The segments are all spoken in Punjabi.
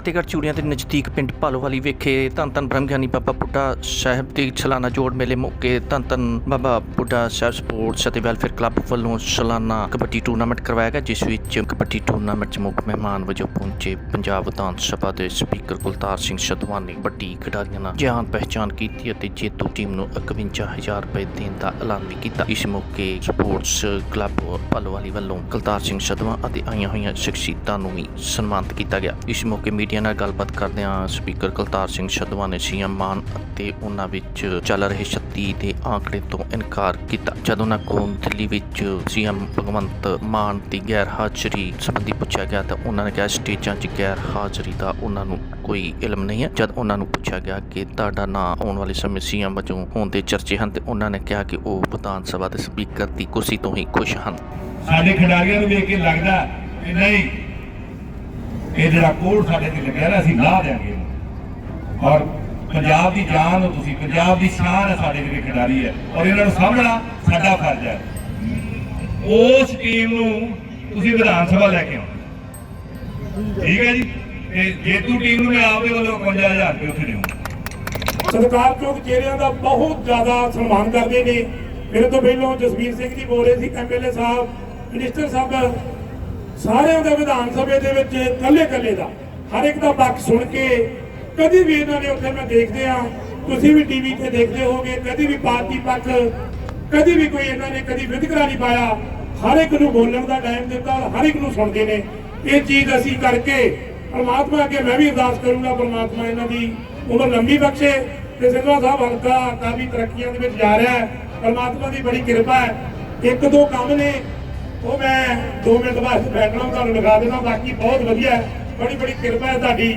ਫਤਿਹਗੜ੍ਹ ਚੂੜੀਆਂ ਦੇ ਨਜ਼ਦੀਕ ਪਿੰਡ ਭਾਲੋਵਾਲੀ ਵਿਖੇ ਧੰਨ ਧੰਨ ਬ੍ਰਹਮਗਿਆਨੀ ਬਾਬਾ ਬੁੱਢਾ ਸਾਹਿਬ ਦੇ ਸਾਲਾਨਾ ਜੋੜ ਮੇਲੇ ਮੌਕੇ ਧੰਨ ਧੰਨ ਬਾਬਾ ਬੁੱਢਾ ਸਾਹਿਬ ਸਪੋਰਟਸ ਅਤੇ ਵੈਲਫੇਅਰ ਕਲੱਬ ਵੱਲੋਂ ਸਾਲਾਨਾ ਕਬੱਡੀ ਟੂਰਨਾਮੈਂਟ ਕਰਵਾਇਆ ਗਿਆ, ਜਿਸ ਵਿੱਚ ਕਬੱਡੀ ਟੂਰਨਾਮੈਂਟ 'ਚ ਮੁੱਖ ਮਹਿਮਾਨ ਵਜੋਂ ਪਹੁੰਚੇ ਪੰਜਾਬ ਵਿਧਾਨ ਸਭਾ ਦੇ ਸਪੀਕਰ ਕੁਲਤਾਰ ਸਿੰਘ ਸਧਵਾਨ ਨੇ ਵੱਡੀ ਖਿਡਾਰੀਆਂ ਨਾਲ ਜਾਣ ਪਹਿਚਾਣ ਕੀਤੀ ਅਤੇ ਜੇਤੂ ਟੀਮ ਨੂੰ 51000 ਰੁਪਏ ਦੇਣ ਦਾ ਐਲਾਨ ਵੀ ਕੀਤਾ। ਇਸ ਮੌਕੇ ਸਪੋਰਟਸ ਕਲੱਬ ਭਾਲੋਵਾਲੀ ਵੱਲੋਂ ਕੁਲਤਾਰ ਸਿੰਘ ਸਧਵਾਂ ਅਤੇ ਆਈਆਂ ਹੋਈਆਂ ਸ਼ਖਸੀਅਤਾਂ ਨੂੰ ਵੀ ਸਨਮਾਨਿਤ ਕੀਤਾ ਗਿਆ। ਇਸ ਮੌਕੇ ਮੀਡੀਆ ਨਾਲ ਗੱਲਬਾਤ ਕਰਦਿਆਂ ਸਪੀਕਰ ਕੁਲਤਾਰ ਸਿੰਘ ਸਧਵਾਂ ਨੇ ਸੀਐਮ ਮਾਨ ਅਤੇ ਉਹਨਾਂ ਵਿੱਚ ਚੱਲ ਰਹੇ 36 ਦੇ ਆંકੜੇ ਤੋਂ ਇਨਕਾਰ ਕੀਤਾ। ਜਦੋਂ ਉਹਨਾਂ ਕੋਲ ਦਿੱਲੀ ਵਿੱਚ ਸੀਐਮ ਭਗਵੰਤ ਮਾਨ ਦੀ ਗੈਰ ਹਾਜ਼ਰੀ ਸੰਬੰਧੀ ਪੁੱਛਿਆ ਗਿਆ ਤਾਂ ਉਹਨਾਂ ਨੇ ਕਿਹਾ, ਸਟੇਜਾਂ 'ਚ ਗੈਰ ਹਾਜ਼ਰੀ ਦਾ ਉਹਨਾਂ ਨੂੰ ਕੋਈ ਇਲਮ ਨਹੀਂ ਹੈ। ਜਦ ਉਹਨਾਂ ਨੂੰ ਪੁੱਛਿਆ ਗਿਆ ਕਿ ਤੁਹਾਡਾ ਨਾਂ ਆਉਣ ਵਾਲੇ ਸਮੇਂ ਸੀਐਮ ਵਜੋਂ ਹੋਣ ਦੇ ਚਰਚੇ ਹਨ ਤੇ ਉਹਨਾਂ ਨੇ ਕਿਹਾ ਕਿ ਉਹ ਵਿਧਾਨ ਸਭਾ ਦੇ ਸਪੀਕਰ ਦੀ ਕੁਰਸੀ ਤੋਂ ਹੀ ਖੁਸ਼ ਹਨ। ਸਾਡੇ ਖਿਡਾਰੀਆਂ ਨੂੰ ਵੇਖ ਕੇ ਲੱਗਦਾ ਕਿ ਨਹੀਂ ਇਹ ਜਿਹੜਾ ਕੋਡ ਸਾਡੇ ਤੇ ਲੱਗਿਆ ਨਾ, ਅਸੀਂ ਲਾ ਦਿਆਂਗੇ ਔਰ ਪੰਜਾਬ ਦੀ ਜਾਨ ਹੋ ਤੁਸੀਂ, ਪੰਜਾਬ ਦੀ ਸ਼ਾਨ ਹੈ ਸਾਡੇ ਜਿਹੜੇ ਖਿਡਾਰੀ ਹੈ। ਔਰ ਇਹਨਾਂ ਨੂੰ ਸਾਂਭਣਾ ਸਾਡਾ ਫਰਜ਼ ਹੈ। ਉਸ ਟੀਮ ਨੂੰ ਤੁਸੀਂ ਵਿਧਾਨ ਸਭਾ ਲੈ ਕੇ ਆਓ। ਠੀਕ ਹੈ ਜੀ? ਤੇ ਜੇਤੂ ਟੀਮ ਨੂੰ ਮੈਂ ਆਪਦੇ ਵੱਲੋਂ 51000 ਰੁਪਏ ਉੱਥੇ ਦੇਵਾਂ ਸਤਿਕਾਰਯੋਗ ਚਿਹਰਿਆਂ ਦਾ ਬਹੁਤ ਜ਼ਿਆਦਾ ਸਨਮਾਨ ਕਰਦੇ ਨੇ। ਮੇਰੇ ਤੋਂ ਪਹਿਲਾਂ ਜਸਵੀਰ ਸਿੰਘ ਜੀ ਬੋਲ ਰਹੇ ਸੀ ਐਮਐਲਏ ਸਾਹਿਬ, ਮਿਨਿਸਟਰ ਸਾਹਿਬ ਸਾਰਿਆਂ ਦਾ ਵਿਧਾਨ ਸਭੇ ਦੇ ਵਿੱਚ ਕੱਲੇ ਕੱਲੇ ਦਾ। ਹਰ ਇੱਕ ਦਾ ਪੱਖ ਸੁਣ ਕੇ ਕਦੀ ਵੀ ਇਹਨਾਂ ਨੇ ਉੱਥੇ ਮੈਂ ਦੇਖਦੇ ਆ ਤੁਸੀਂ ਵੀ ਟੀਵੀ ਤੇ ਦੇਖਦੇ ਹੋਗੇ ਕਦੀ ਵੀ ਪਾਰਟੀ ਪੱਖ, ਕਦੀ ਵੀ ਕੋਈ ਇਹਨਾਂ ਨੇ ਕਦੀ ਵਿਤਕਰਾ ਨਹੀਂ ਪਾਇਆ। ਹਰ ਇੱਕ ਨੂੰ ਬੋਲਣ ਦਾ ਟਾਈਮ ਦਿੱਤਾ ਹਰ ਇੱਕ ਨੂੰ ਸੁਣਦੇ ਨੇ। ਇਹ ਚੀਜ਼ ਅਸੀਂ ਕਰਕੇ ਪਰਮਾਤਮਾ ਅੱਗੇ ਮੈਂ ਵੀ ਅਰਦਾਸ ਕਰੂੰਗਾ, ਪਰਮਾਤਮਾ ਇਹਨਾਂ ਦੀ ਉਮਰ ਲੰਬੀ ਬਖਸ਼ੇ ਤੇ ਸਿੰਘਾ ਸਾਹਿਬ ਹਲਕਾ ਕਾਫੀ ਤਰੱਕੀਆਂ ਦੇ ਵਿੱਚ ਜਾ ਰਿਹਾ ਹੈ। ਪਰਮਾਤਮਾ ਦੀ ਬੜੀ ਕਿਰਪਾ ਹੈ। ਇੱਕ ਦੋ ਕੰਮ ਨੇ ਉਹ ਮੈਂ 2 ਮਿੰਟ ਬਾਅਦ ਬੈਠਣਾ ਤੁਹਾਨੂੰ ਲਗਾ ਦੇਣਾ ਬਾਕੀ ਬਹੁਤ ਵਧੀਆ ਹੈ। ਬੜੀ ਬੜੀ ਕਿਰਪਾ ਹੈ ਤੁਹਾਡੀ।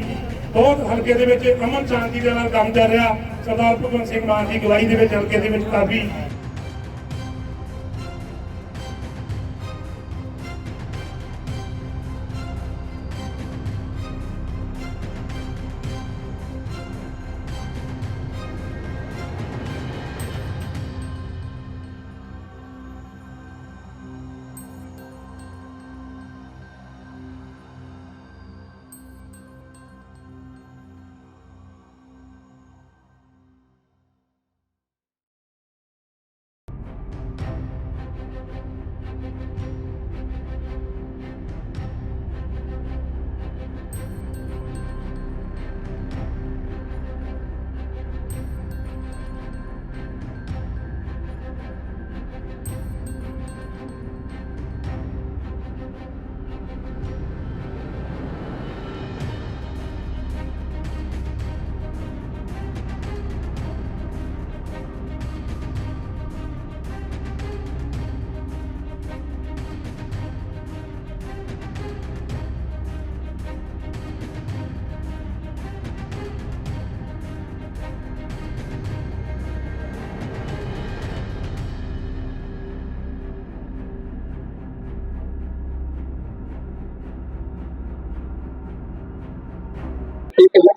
ਬਹੁਤ ਹਲਕੇ ਦੇ ਵਿੱਚ ਅਮਨ ਸ਼ਾਂਤੀ ਦੇ ਨਾਲ ਕੰਮ ਚੱਲ ਰਿਹਾ। ਸਰਦਾਰ ਭਗਵੰਤ ਸਿੰਘ ਮਾਨ ਦੀ ਅਗਵਾਈ ਦੇ ਵਿੱਚ ਹਲਕੇ ਦੇ ਵਿੱਚ ਕਾਫੀ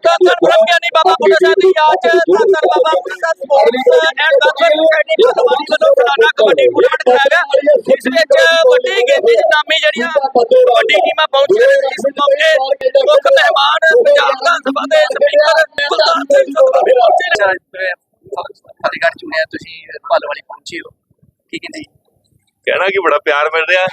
ਬੁੱਢਾ ਸਾਹਿਬ ਦੀ ਯਾਦ ਚ। ਧੰਨ Baba Budha Sahib sports and culture society Fatwali ਵੱਲੋਂ ਸਾਲਾਨਾ ਕਬੱਡੀ ਟੂਰਨਾਮੈਟ ਕਰਾਇਆ ਗਿਆ ਇਸ ਵਿੱਚ ਵੱਡੀ ਗਿਣਤੀ ਚ ਨਾਮੀ ਜਿਹੜੀਆਂ ਕਬੱਡੀ ਟੀਮਾਂ ਪਹੁੰਚੀਆਂ ਨੇ ਇਸ ਮੌਕੇ ਮੁੱਖ ਮਹਿਮਾਨ ਪੰਜਾਬ ਵਿਧਾਨ ਸਭਾ ਦੇ ਸਪੀਕਰ ਕੁਲਤਾਰ ਸਿੰਘ ਸੰਧਵਾ ਵੀ ਪਹੁੰਚੇ ਨੇ। ਫਤਿਹਗੜ੍ਹ ਚੁਣਿਆ ਤੁਸੀਂ ਭਾਲੋ ਵਾਲੀ ਪਹੁੰਚੇ ਹੋ। ਕੀ ਕਹਿੰਦੇ ਕਹਿਣਾ ਕਿ ਬੜਾ ਪਿਆਰ ਮਿਲ ਰਿਹਾ।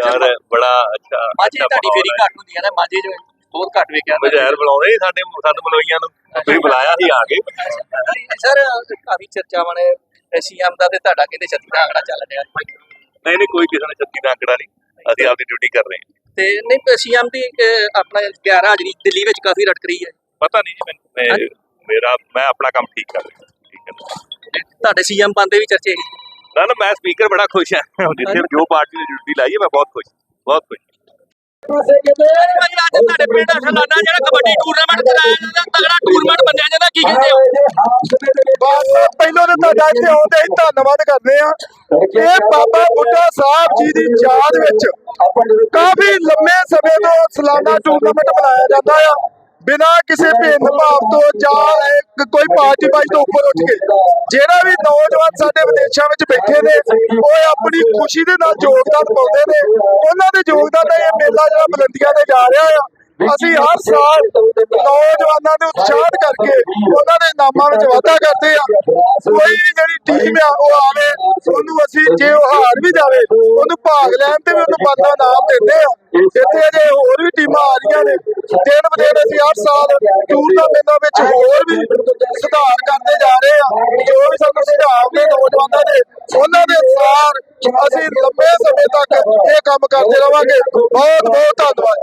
ਯਾਰ ਬੜਾ ਅੱਛਾ ਮਾਝੇ ਅੱਛਾ ਤੁਹਾਡੀ ਫੇਰੀ। ਘੱਟ ਹੁੰਦੀ ਹੈ ਨਾ ਮਾਝੇ ਜੋ ਬਹੁਤ ਘੱਟ ਵੇਖਿਆ ਬਜ਼ਾਰ ਬੁਲਾਉਂਦੇ ਸੀ ਸਾਡੇ ਸਾਨੂੰ ਮਲੋਈਆਂ ਨੂੰ। ਤੁਸੀਂ ਬੁਲਾਇਆ ਸੀ ਆ ਕੇ। ਸਰ ਕਾਫੀ ਚਰਚਾਵਾਂ ਨੇ ਸੀਐਮ ਦਾ ਤੇ ਤੁਹਾਡਾ ਕਹਿੰਦੇ ਛੱਤੀ ਦਾ ਆંકੜਾ ਚੱਲ ਰਿਹਾ। ਨਹੀਂ ਨਹੀਂ ਕੋਈ ਕਿਸੇ ਨੇ ਛੱਤੀ ਦਾ ਅੰਕੜਾ ਨਹੀਂ। ਅਸੀਂ ਆਪਦੀ ਡਿਊਟੀ ਕਰ ਰਹੇ ਹਾਂ। ਤੇ ਨਹੀਂ ਸੀਐਮ ਦੀ ਆਪਣਾ 11 ਹਾਜ਼ਰੀ ਦਿੱਲੀ ਵਿੱਚ ਕਾਫੀ ਰਟਕ ਰਹੀ ਹੈ। ਪਤਾ ਨਹੀਂ ਜੀ ਮੈਨੂੰ। ਮੇਰਾ ਮੈਂ ਆਪਣਾ ਕੰਮ ਠੀਕ ਕਰ ਰਿਹਾ। ਠੀਕ ਹੈ ਤੁਹਾਡੇ ਸੀਐਮ ਬੰਦੇ ਵੀ ਚਰਚੇ ਨਾ ਨਾ ਮੈਂ ਸਪੀਕਰ ਬੜਾ ਖੁਸ਼ ਹਾਂ। ਜਿੱਥੇ ਜੋ ਪਾਰਟੀ ਨੇ ਡਿਊਟੀ ਲਾਈ ਹੈ ਮੈਂ ਬਹੁਤ ਖੁਸ਼। ਬਹੁਤ ਖੁਸ਼। ਭਾਈ ਅੱਜ ਤੁਹਾਡੇ ਪਿੰਡ ਸਾਲਾਨਾ ਜਿਹੜਾ ਕਬੱਡੀ ਟੂਰਨਾਮੈਂਟ ਕਰਾਇਆ ਜਾਂਦਾ ਤਗੜਾ ਟੂਰਨਾਮੈਂਟ ਮੰਨਿਆ ਜਾਂਦਾ ਕੀ ਕਹਿੰਦੇ ਹੋ ਬਸ ਪਹਿਲੋਂ ਤੇ ਤੁਹਾਡਾ ਇੱਥੇ ਆਉਣ ਤੇ ਧੰਨਵਾਦ ਕਰਦੇ ਆ ਇਹ ਬਾਬਾ ਬੁੱਢਾ ਸਾਹਿਬ ਜੀ ਦੀ ਯਾਦ ਵਿੱਚ ਕਾਫੀ ਲੰਮੇ ਸਮੇਂ ਤੋਂ ਸਾਲਾਨਾ ਟੂਰਨਾਮੈਂਟ ਮਨਾਇਆ ਜਾਂਦਾ ਆ। ਬਿਨਾਂ ਕਿਸੇ ਭੇਦਭਾਵ ਤੋਂ ਜਾਂ ਕੋਈ ਪਾਰਟੀ ਬਾਜੀ ਤੋਂ ਉੱਪਰ ਉੱਠ ਕੇ। ਜਿਹੜਾ ਵੀ ਨੌਜਵਾਨ ਸਾਡੇ ਵਿਦੇਸ਼ਾਂ ਵਿੱਚ ਬੈਠੇ ਨੇ, ਉਹ ਆਪਣੀ ਖੁਸ਼ੀ ਦੇ ਨਾਲ ਯੋਗਦਾਨ ਪਾਉਂਦੇ ਨੇ। ਉਹਨਾਂ ਦੇ ਯੋਗਦਾਨ ਦਾ ਇਹ ਮੇਲਾ ਜਿਹੜਾ ਬੁਲੰਦੀਆਂ ਤੇ ਜਾ ਰਿਹਾ ਆ। ਅਸੀਂ ਹਰ ਸਾਲ ਨੌਜਵਾਨਾਂ ਨੂੰ ਉਤਸ਼ਾਹਤ ਕਰਕੇ ਉਹਨਾਂ ਦੇ ਨਾਮਾਂ ਵਿੱਚ ਵਾਧਾ ਕਰਦੇ ਆ। ਕੋਈ ਜਿਹੜੀ ਟੀਮ ਆ, ਉਹ ਆਵੇ ਉਹਨੂੰ ਅਸੀਂ ਜੇ ਉਹ ਹਾਰ ਵੀ ਜਾਵੇ, ਉਹਨੂੰ ਭਾਗ ਲੈਣ ਤੇ ਵੀ ਉਹਨੂੰ ਪਦਮਾ ਨਾਮ ਦਿੰਦੇ ਆ। ਇੱਥੇ ਅਜੇ ਹੋਰ ਵੀ ਟੀਮਾਂ ਆ ਰਹੀਆਂ ਨੇ। ਦਿਨ ਬ ਦਿਨ ਅਸੀਂ ਹਰ ਸਾਲ ਟੂਰਨਾਮੈਂਟਾਂ ਵਿੱਚ ਹੋਰ ਵੀ ਸੁਧਾਰ ਕਰਦੇ ਜਾ ਰਹੇ ਆ। ਜੋ ਵੀ ਸਾਨੂੰ ਸੁਝਾਅ ਨੇ ਨੌਜਵਾਨਾਂ ਦੇ, ਉਹਨਾਂ ਦੇ ਅਨੁਸਾਰ ਅਸੀਂ ਲੰਬੇ ਸਮੇਂ ਤੱਕ ਇਹ ਕੰਮ ਕਰਦੇ ਰਵਾਂਗੇ। ਬਹੁਤ ਬਹੁਤ ਧੰਨਵਾਦ।